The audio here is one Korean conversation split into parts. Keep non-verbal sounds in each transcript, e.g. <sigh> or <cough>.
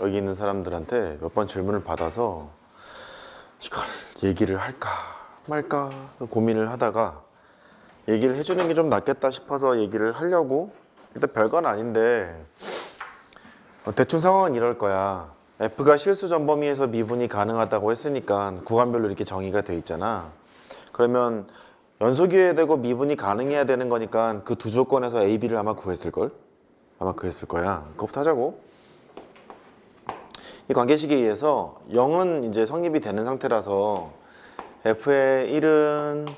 여기 있는 사람들한테 몇 번 질문을 받아서 이걸 얘기를 할까 말까 고민을 하다가 얘기를 해주는 게 좀 낫겠다 싶어서 얘기를 하려고 일단 별건 아닌데 어, 대충 상황은 이럴 거야. F가 실수 전범위에서 미분이 가능하다고 했으니까 구간별로 이렇게 정의가 돼 있잖아. 그러면 연속이어야 되고 미분이 가능해야 되는 거니까 그 두 조건에서 A, B를 아마 구했을 걸. 아마 그랬을 거야. 그것부터 하자고. 이 관계식에 의해서 0은 이제 성립이 되는 상태라서 F의 1은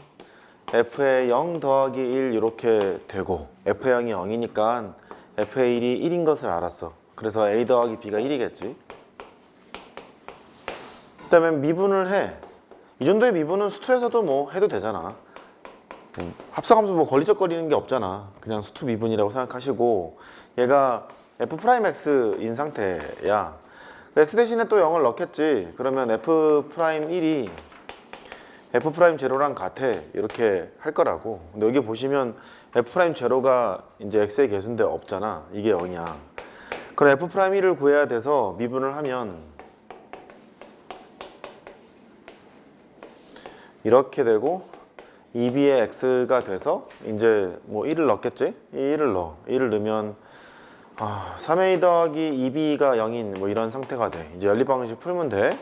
F의 0 더하기 1 이렇게 되고 F의 0이 0이니까 F의 1이 1인 것을 알았어. 그래서 A 더하기 B가 1이겠지. 그 다음에 미분을 해. 이 정도의 미분은 수투에서도 뭐 해도 되잖아. 음, 합성함수 뭐 걸리적거리는 게 없잖아. 그냥 수투 미분이라고 생각하시고 얘가 f 프라임 x인 상태야. X 대신에 또 0을 넣겠지. 그러면 f 프라임 1이 f 프라임 제로랑 같아. 이렇게 할 거라고. 근데 여기 보시면 f 프라임 제로가 이제 x의 개수인데 없잖아. 이게 0이야. 그럼 f 프라임 1을 구해야 돼서 미분을 하면 이렇게 되고 2b의 x가 돼서 이제 뭐 1을 넣겠지? 1을 넣어. 1을 넣으면 아, 3a 더하기 2b가 0인 뭐 이런 상태가 돼. 이제 연립 방식 풀면 돼.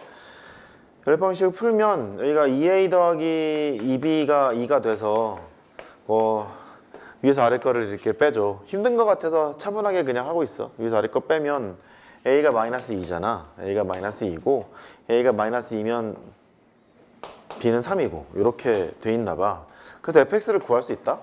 연립 방식을 풀면 여기가 2a 더하기 2b가 2가 돼서 뭐 위에서 아래 거를 이렇게 빼줘. 힘든 것 같아서 차분하게 그냥 하고 있어. 위에서 아래 거 빼면 a가 마이너스 2잖아. a가 마이너스 2고 a가 마이너스 2면 b는 3이고 이렇게 돼 있나 봐. 그래서 fx를 구할 수 있다.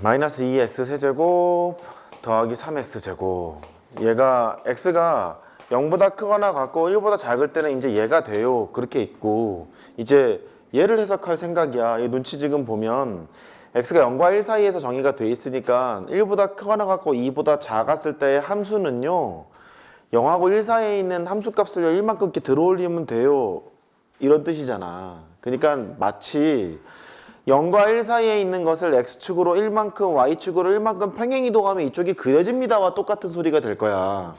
마이너스 2x 세제곱 더하기 3x 제곱. 얘가 x가 0보다 크거나 같고 1보다 작을 때는 이제 얘가 돼요. 그렇게 있고 이제 얘를 해석할 생각이야. 이 눈치 지금 보면 x가 0과 1 사이에서 정의가 돼 있으니까 1보다 크거나 같고 2보다 작았을 때의 함수는요. 0하고 1 사이에 있는 함수 값을 1만큼 이렇게 들어올리면 돼요. 이런 뜻이잖아. 그러니까 마치 0과 1 사이에 있는 것을 x축으로 1만큼, y축으로 1만큼 평행 이동하면 이쪽이 그려집니다와 똑같은 소리가 될 거야.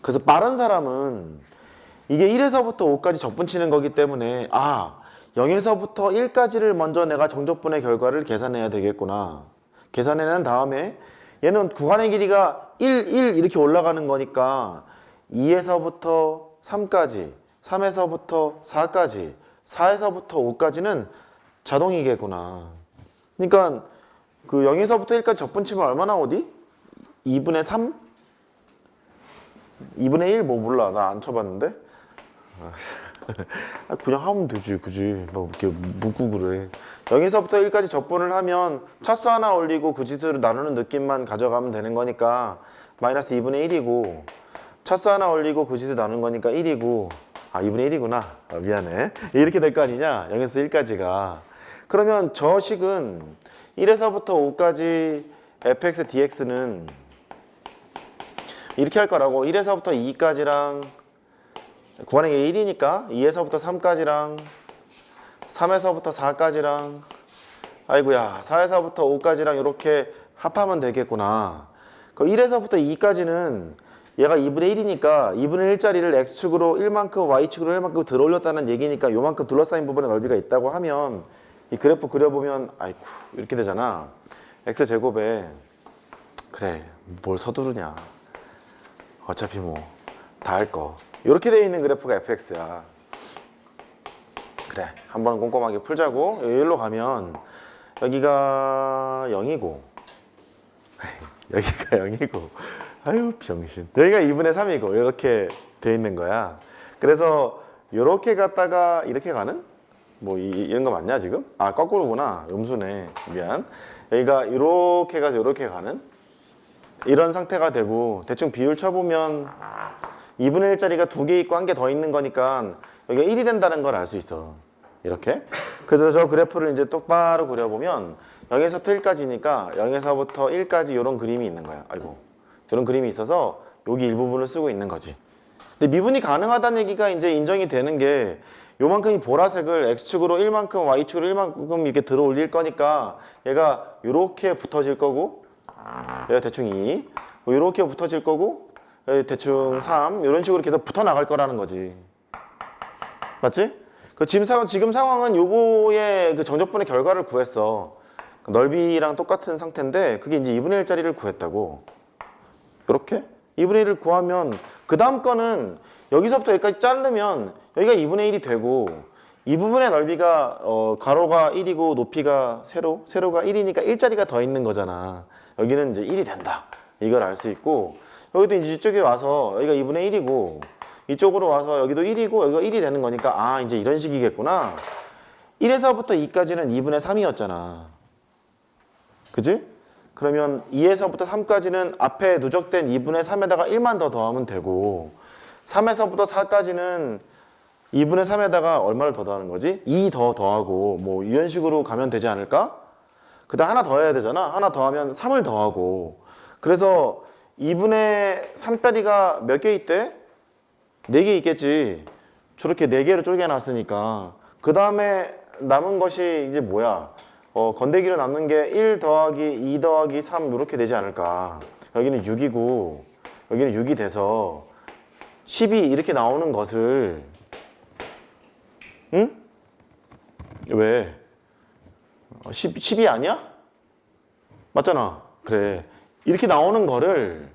그래서 빠른 사람은 이게 1에서부터 5까지 적분치는 거기 때문에 아 0에서부터 1까지를 먼저 내가 정적분의 결과를 계산해야 되겠구나. 계산해낸 다음에 얘는 구간의 길이가 1, 1 이렇게 올라가는 거니까 2에서부터 3까지, 3에서부터 4까지, 4에서부터 5까지는 자동이겠구나. 그러니까 그 0에서부터 1까지 적분 치면 얼마나 오디? 2분의 3? 2분의 1? 뭐 몰라. 나 안 쳐봤는데. 아, 그냥 하면 되지, 굳이. 뭐 이렇게 묻고 그래. 0에서부터 1까지 적분을 하면 차수 하나 올리고 그 지수를 나누는 느낌만 가져가면 되는 거니까 마이너스 2분의 1이고 차수 하나 올리고 그 지수 나누는 거니까 1이고 아 2분의 1이구나. 아, 미안해. 이렇게 될 거 아니냐? 0에서 1까지가. 그러면 저 식은 1에서부터 5까지 fx dx는 이렇게 할 거라고. 1에서부터 2까지랑 구간의 길이 1이니까 2에서부터 3까지랑 3에서부터 4까지랑 아이고야 4에서부터 5까지랑 이렇게 합하면 되겠구나. 그 1에서부터 2까지는 얘가 2분의 1이니까 2분의 1짜리를 x축으로 1만큼 y축으로 1만큼 들어올렸다는 얘기니까 요만큼 둘러싸인 부분의 넓이가 있다고 하면 이 그래프 그려보면 아이쿠 이렇게 되잖아. x제곱에 그래 뭘 서두르냐. 어차피 뭐 다 할 거. 이렇게 되어 있는 그래프가 fx야. 그래 한번 꼼꼼하게 풀자고. 여기로 가면 여기가 0이고. 여기가 <laughs> 0이고. 아유 병신. 여기가 2분의 3이고. 이렇게 돼 있는 거야. 그래서 이렇게 갔다가 이렇게 가는 뭐 이, 이런 거 맞냐 지금 아 거꾸로구나 음수네 미안 여기가 이렇게 가서 이렇게 가는 이런 상태가 되고 대충 비율 쳐보면 2분의 1짜리가 두 개 있고 한 개 더 있는 거니까 여기가 1이 된다는 걸 알 수 있어. 이렇게. 그래서 저 그래프를 이제 똑바로 그려보면 0에서부터 1까지니까 0에서부터 1까지 이런 그림이 있는 거야. 아이고. 이런 그림이 있어서 여기 일부분을 쓰고 있는 거지. 근데 미분이 가능하다는 얘기가 이제 인정이 되는 게 요만큼이 보라색을 x축으로 1만큼 y축으로 1만큼 이렇게 들어 올릴 거니까 얘가 이렇게 붙어질 거고 얘가 대충 2. 뭐 이렇게 붙어질 거고 여기 대충 3. 이런 식으로 계속 붙어 나갈 거라는 거지. 맞지? 그 지금 상황 지금 상황은 요거의 그 정적분의 결과를 구했어. 그 넓이랑 똑같은 상태인데 그게 이제 2분의 1짜리를 구했다고. 이렇게 2분의 1을 구하면 그 다음 거는 여기서부터 여기까지 자르면 여기가 2분의 1이 되고 이 부분의 넓이가 어, 가로가 1이고 높이가 세로 세로가 1이니까 1자리가 더 있는 거잖아. 여기는 이제 1이 된다. 이걸 알 수 있고 여기도 이제 이쪽에 와서 여기가 2분의 1이고 이쪽으로 와서 여기도 1이고 여기가 1이 되는 거니까 아 이제 이런 식이겠구나. 1에서부터 2까지는 2분의 3이었잖아. 그지? 그러면 2에서부터 3까지는 앞에 누적된 2분의 3에다가 1만 더 더하면 되고 3에서부터 4까지는 2분의 3에다가 얼마를 더 더하는 거지? 2 더 더하고 뭐 이런 식으로 가면 되지 않을까? 그 다음 하나 더 해야 되잖아. 하나 더하면 3을 더하고 그래서 2분의 3짜리가 몇 개 있대? 4개 있겠지. 저렇게 4개로 쪼개놨으니까 그 다음에 남은 것이 이제 뭐야? 어, 건데기로 남는 게 1 더하기 2 더하기 3 이렇게 되지 않을까? 여기는 6이고 여기는 6이 돼서 10이 이렇게 나오는 것을 응? 왜? 어, 10, 10이 아니야? 맞잖아. 그래. 이렇게 나오는 거를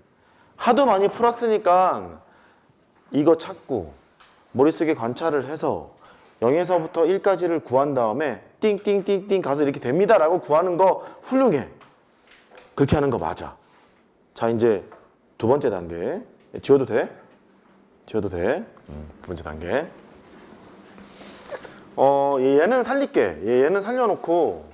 하도 많이 풀었으니까 이거 찾고 머릿속에 관찰을 해서 0에서부터 1까지를 구한 다음에 띵띵띵띵 가서 이렇게 됩니다 라고 구하는 거 훌륭해. 그렇게 하는 거 맞아. 자, 이제 두 번째 단계. 지워도 돼? 지워도 돼. 음, 두 번째 단계. 어, 얘는 살릴게. 얘- 얘는 살려놓고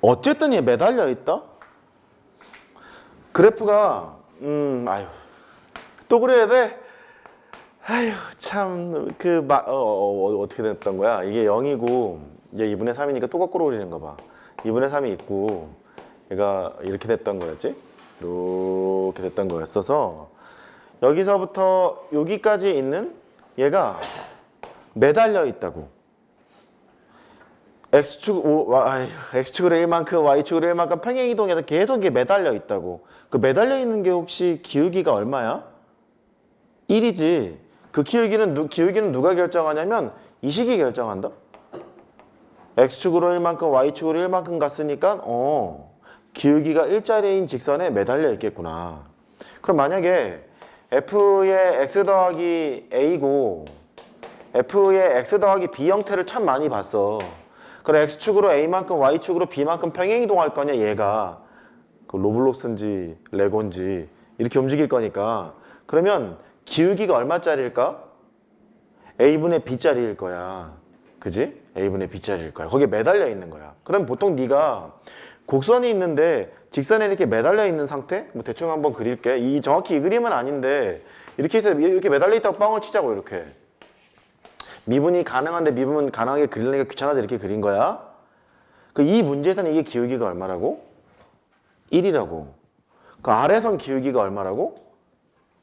어쨌든 얘 매달려 있다. 그래프가 음 아유 또 그래야 돼. 아유 참그 어, 어, 어떻게 됐던 거야? 이게 0이고 이제 2분의 3이니까 또 거꾸로 그리는 거 봐. 2분의 3이 있고 얘가 이렇게 됐던 거였지? 이렇게 됐던 거였어서 여기서부터 여기까지 있는 얘가 매달려 있다고. x축 x축으로 1만큼 y축으로 1만큼 평행 이동해서 계속 이게 매달려 있다고. 그 매달려 있는 게 혹시 기울기가 얼마야? 1이지. 그 기울기는 누, 기울기는 누가 결정하냐면 이 식이 결정한다. X축으로 1만큼 y축으로 1만큼 갔으니까 어 기울기가 일자리인 직선에 매달려 있겠구나. 그럼 만약에 f의 x 더하기 a고 f의 x 더하기 b 형태를 참 많이 봤어. 그럼 x축으로 a만큼 y축으로 b만큼 평행 이동할 거냐 얘가 그 로블록스인지 레고인지 이렇게 움직일 거니까 그러면 기울기가 얼마짜리일까? a분의 b짜리일 거야. 그지? A분의 b짜리일 거야. 거기에 매달려 있는 거야. 그럼 보통 네가 곡선이 있는데 직선에 이렇게 매달려 있는 상태? 뭐 대충 한번 그릴게. 이 정확히 이 그림은 아닌데 이렇게 해서 이렇게 매달려 있다고 빵을 치자고 이렇게. 미분이 가능한데 미분 가능하게 그리려니까 귀찮아서 이렇게 그린 거야. 그 이 문제에서는 이게 기울기가 얼마라고? 1이라고. 그 아래선 기울기가 얼마라고?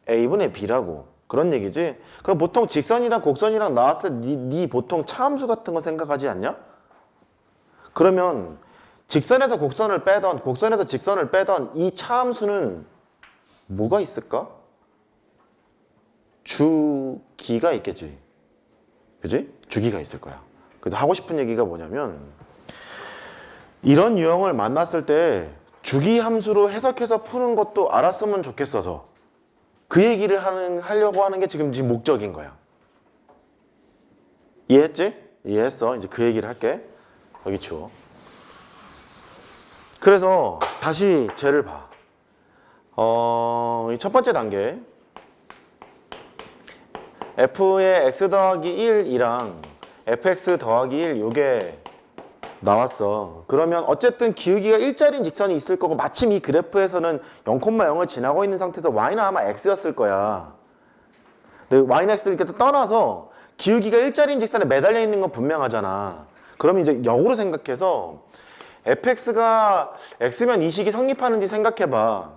a분의 b라고. 그런 얘기지. 그럼 보통 직선이랑 곡선이랑 나왔을 때 네, 네 보통 차함수 같은 거 생각하지 않냐? 그러면 직선에서 곡선을 빼던 곡선에서 직선을 빼던 이 차함수는 뭐가 있을까? 주기가 있겠지. 그지? 주기가 있을 거야. 그래서 하고 싶은 얘기가 뭐냐면 이런 유형을 만났을 때 주기 함수로 해석해서 푸는 것도 알았으면 좋겠어서 그 얘기를 하는 하려고 하는 게 지금 지금 목적인 거야. 이해했지? 이해했어. 이제 그 얘기를 할게. 여기 치워. 그래서 다시 쟤를 봐. 어, 이첫 번째 단계. f의 x 더하기 1이랑 fx 더하기 1 요게 나왔어. 그러면 어쨌든 기울기가 일자리인 직선이 있을 거고 마침 이 그래프에서는 0,0을 지나고 있는 상태에서 y는 아마 x였을 거야. 근데 y는 x를 이렇게 떠나서 기울기가 일자리인 직선에 매달려 있는 건 분명하잖아. 그러면 이제 역으로 생각해서 fx가 x면 이 식이 성립하는지 생각해봐.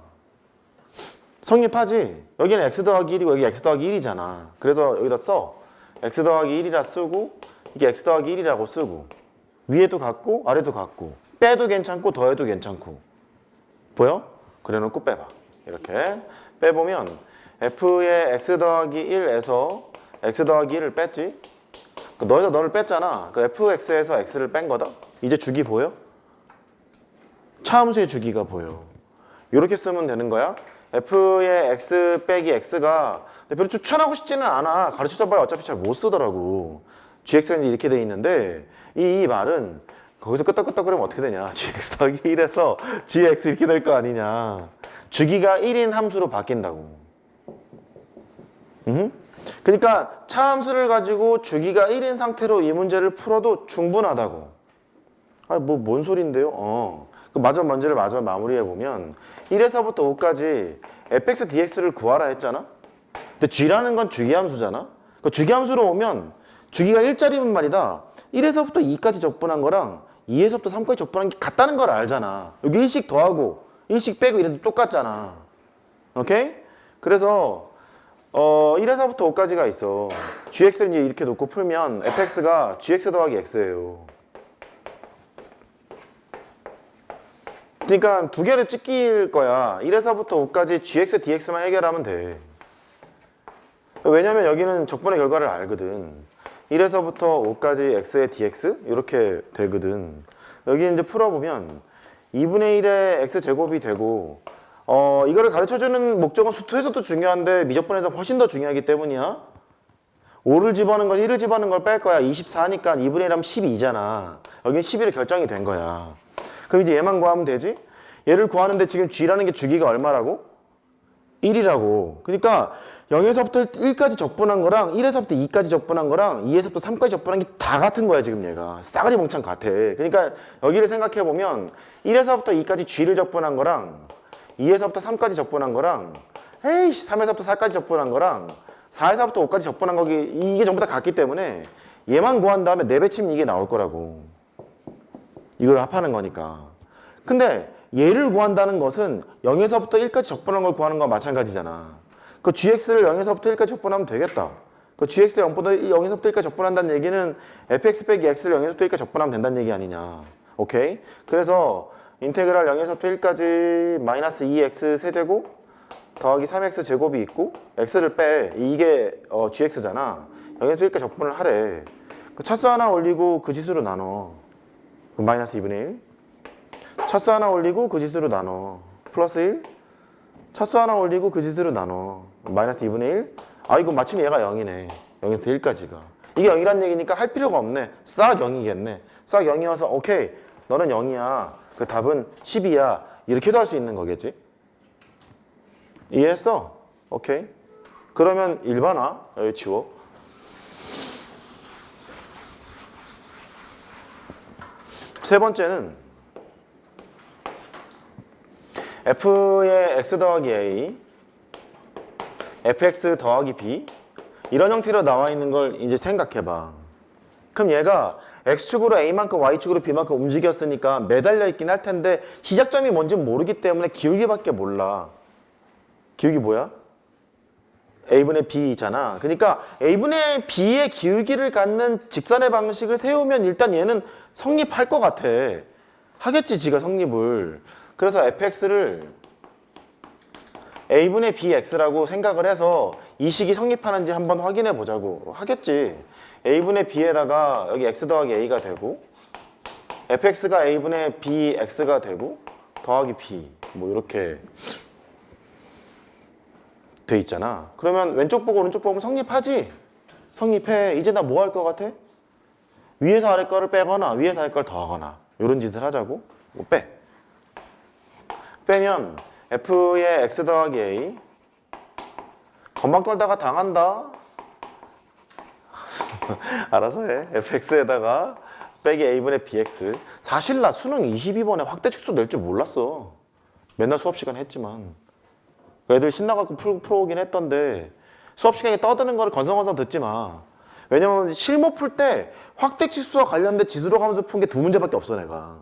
성립하지? 여기는 x 더하기 1이고 여기 x 더하기 1이잖아. 그래서 여기다 써. x 더하기 1이라 쓰고 이게 x 더하기 1이라고 쓰고 위에도 같고 아래도 같고 빼도 괜찮고 더해도 괜찮고 보여? 그래놓고 빼봐. 이렇게 빼보면 f의 x 더하기 1에서 x 더하기 1을 뺐지? 그 너에서 너를 뺐잖아. 그 fx에서 x를 뺀 거다. 이제 주기 보여? 차함수의 주기가 보여. 이렇게 쓰면 되는 거야. f의 x 빼기 x가 별로 추천하고 싶지는 않아. 가르쳐줘봐야 어차피 잘 못 쓰더라고. gx는 이렇게 돼 있는데 이, 이 말은 거기서 끄떡끄떡거리면 어떻게 되냐. <laughs> gx 더하기 1에서 gx 이렇게 될 거 아니냐. 주기가 1인 함수로 바뀐다고. 음? 그러니까 차함수를 가지고 주기가 1인 상태로 이 문제를 풀어도 충분하다고. 아, 뭐, 뭔 소린데요? 어. 그 마저 문제를 마저 마무리해보면 1에서부터 5까지 fx dx를 구하라 했잖아? 근데 g라는 건 주기함수잖아? 그 주기함수로 오면 주기가 1짜리면 말이다. 1에서부터 2까지 적분한 거랑 2에서부터 3까지 적분한 게 같다는 걸 알잖아. 여기 1씩 더하고 1씩 빼고 이래도 똑같잖아. 오케이? 그래서 어 1에서부터 5까지가 있어. gx를 이제 이렇게 놓고 풀면 fx가 gx 더하기 x예요. 그러니까 두 개를 찍힐 거야. 1에서부터 5까지 gx, dx만 해결하면 돼. 왜냐면 여기는 적분의 결과를 알거든. 1에서부터 5까지 x의 dx 이렇게 되거든. 여기 이제 풀어보면 2분의 1의 x 제곱이 되고 어 이거를 가르쳐주는 목적은 수투에서도 중요한데 미적분에서 훨씬 더 중요하기 때문이야. 5를 집어넣은 거 1을 집어넣은 걸 뺄 거야. 24니까 2분의 1 하면 12잖아. 여기는 11이 결정이 된 거야. 그럼 이제 얘만 구하면 되지? 얘를 구하는데 지금 g라는 게 주기가 얼마라고? 1이라고. 그러니까 0에서부터 1까지 적분한 거랑 1에서부터 2까지 적분한 거랑 2에서부터 3까지 적분한 게 다 같은 거야 지금 얘가. 싸가리 멍청 같아. 그러니까 여기를 생각해 보면 1에서부터 2까지 g를 적분한 거랑 2에서부터 3까지 적분한 거랑 에이씨 3에서부터 4까지 적분한 거랑 4에서부터 5까지 적분한 거기 이게 전부 다 같기 때문에 얘만 구한 다음에 내배치면 이게 나올 거라고. 이걸 합하는 거니까. 근데 얘를 구한다는 것은 0에서부터 1까지 적분한 걸 구하는 거와 마찬가지잖아. 그 gx를 0에서부터 1까지 적분하면 되겠다. 그 gx를 0부터 0에서부터 1까지 적분한다는 얘기는 fx 빼기 x를 0에서부터 1까지 적분하면 된다는 얘기 아니냐. 오케이? 그래서 인테그랄 0에서부터 1까지 마이너스 2x 세제곱 더하기 3x 제곱이 있고 x를 빼. 이게 어, gx잖아. 0에서 1까지 적분을 하래. 그 차수 하나 올리고 그 지수로 나눠. 마이너스 2분의 1 차수 하나 올리고 그 지수로 나눠 플러스 1 차수 하나 올리고 그 지수로 나눠. 마이너스 2분의 1 아 이거 마침 얘가 0이네. 0에서 1까지가. 이게 0이란 얘기니까 할 필요가 없네. 싹 0이겠네. 싹 0이어서 오케이. 너는 0이야. 그 답은 10이야. 이렇게도 할 수 있는 거겠지? 이해했어? 오케이. 그러면 일반화 여기 지워. 세 번째는 f의 x 더하기 a, fx 더하기 b 이런 형태로 나와 있는 걸 이제 생각해봐. 그럼 얘가 x축으로 a만큼 y축으로 b만큼 움직였으니까 매달려 있긴 할 텐데 시작점이 뭔지 모르기 때문에 기울기밖에 몰라. 기울기 뭐야? a분의 b잖아. 그러니까 a분의 b의 기울기를 갖는 직선의 방식을 세우면 일단 얘는 성립할 것 같아. 하겠지, 지가 성립을. 그래서 fx를 a분의 bx라고 생각을 해서 이 식이 성립하는지 한번 확인해 보자고. 하겠지. a분의 b에다가 여기 x 더하기 a가 되고 fx가 a분의 bx가 되고 더하기 b 뭐 이렇게 돼 있잖아. 그러면 왼쪽 보고 오른쪽 보면 성립하지? 성립해. 이제 나 뭐 할 것 같아? 위에서 아래 거를 빼거나 위에서 아래 걸 더하거나 이런 짓을 하자고. 뭐 빼. 빼면 f의 x 더하기 a 건방 떨다가 당한다. <laughs> 알아서 해. fx에다가 빼기 a분의 bx. 사실 나 수능 22번에 확대 축소 낼 줄 몰랐어. 맨날 수업 시간 했지만. 애들 신나갖고 풀, 풀어오긴 했던데 수업 시간에 떠드는 거를 건성건성 듣지 마. 왜냐면 실무 풀 때 확대치수와 관련된 지수로 가면서 푼 게 두 문제밖에 없어 내가.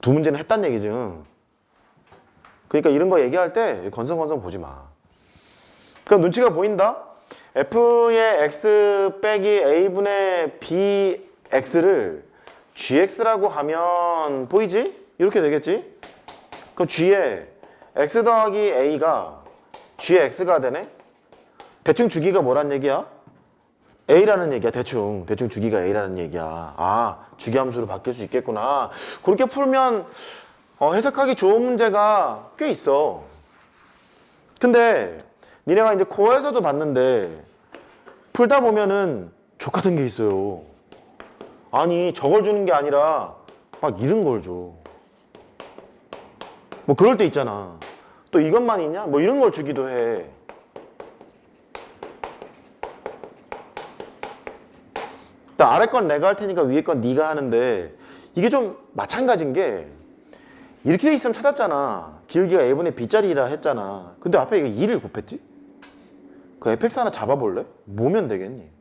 두 문제는 했단 얘기지. 그러니까 이런 거 얘기할 때 건성건성 보지 마. 그러니까 눈치가 보인다. f의 x 빼기 a분의 bx를 gx라고 하면 보이지? 이렇게 되겠지? 그럼 g에 x 더하기 a가 gx가 되네? 대충 주기가 뭐란 얘기야? A라는 얘기야 대충 대충 주기가 a라는 얘기야 아 주기 함수로 바뀔 수 있겠구나 그렇게 풀면 어, 해석하기 좋은 문제가 꽤 있어 근데 니네가 이제 코어에서도 봤는데 풀다 보면은 족 같은 게 있어요 아니 저걸 주는 게 아니라 막 이런 걸 줘. 뭐 그럴 때 있잖아. 또 이것만 있냐? 뭐 이런 걸 주기도 해. 일단 아래 건 내가 할 테니까 위에 건 네가 하는데 이게 좀 마찬가지인 게 이렇게 돼 있으면 찾았잖아. 기울기가 a분의 b짜리라 했잖아. 근데 앞에 이게 2를 곱했지? 그 fx 하나 잡아볼래? 뭐면 되겠니?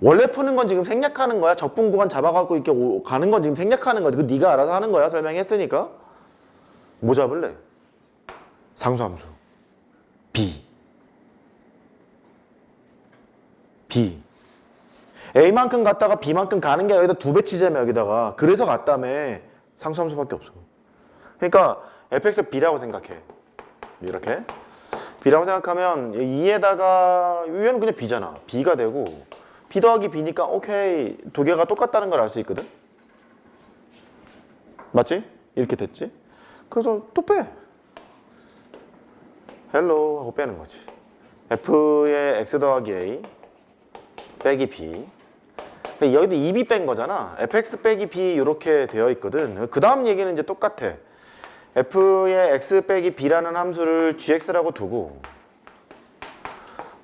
원래 푸는 건 지금 생략하는 거야. 적분 구간 잡아갖고 이렇게 오- 가는 건 지금 생략하는 거야. 그 네가 알아서 하는 거야. 설명했으니까. 뭐 잡을래? 상수 함수. B. B. A만큼 갔다가 B만큼 가는 게 여기다 두 배 치자며 여기다가. 그래서 갔다며. 상수함수밖에 없어. 그러니까 fx B라고 생각해. 이렇게. B라고 생각하면 2에다가 위에는 그냥 B잖아. B가 되고 B 더하기 B니까 오케이 두 개가 똑같다는 걸 알 수 있거든. 맞지? 이렇게 됐지? 그래서 또 빼. 헬로 하고 빼는 거지. F의 X 더하기 A 빼기 B 근데 여기도 2B 뺀 거잖아. fx 빼기 b 이렇게 되어 있거든. 그 다음 얘기는 이제 똑같아. f의 x 빼기 b라는 함수를 gx라고 두고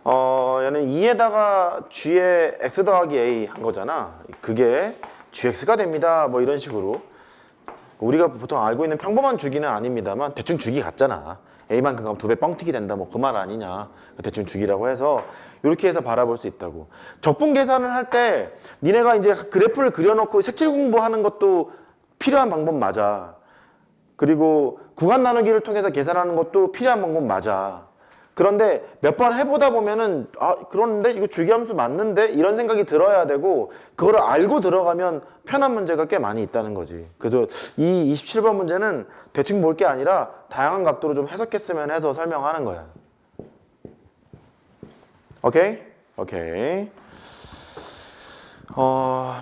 어 얘는 2에다가 g의 x 더하기 a 한 거잖아. 그게 gx가 됩니다. 뭐 이런 식으로 우리가 보통 알고 있는 평범한 주기는 아닙니다만 대충 주기 같잖아. A만큼 가면 두 배 뻥튀기 된다. 뭐 그 말 아니냐. 대충 주기라고 해서 이렇게 해서 바라볼 수 있다고. 적분 계산을 할 때 니네가 이제 그래프를 그려놓고 색칠 공부하는 것도 필요한 방법 맞아. 그리고 구간 나누기를 통해서 계산하는 것도 필요한 방법 맞아. 그런데 몇 번 해보다 보면은 아 그런데 이거 주기함수 맞는데 이런 생각이 들어야 되고 그거를 알고 들어가면 편한 문제가 꽤 많이 있다는 거지. 그래서 이 27번 문제는 대충 볼 게 아니라 다양한 각도로 좀 해석했으면 해서 설명하는 거야. 오케이? 오케이. 어,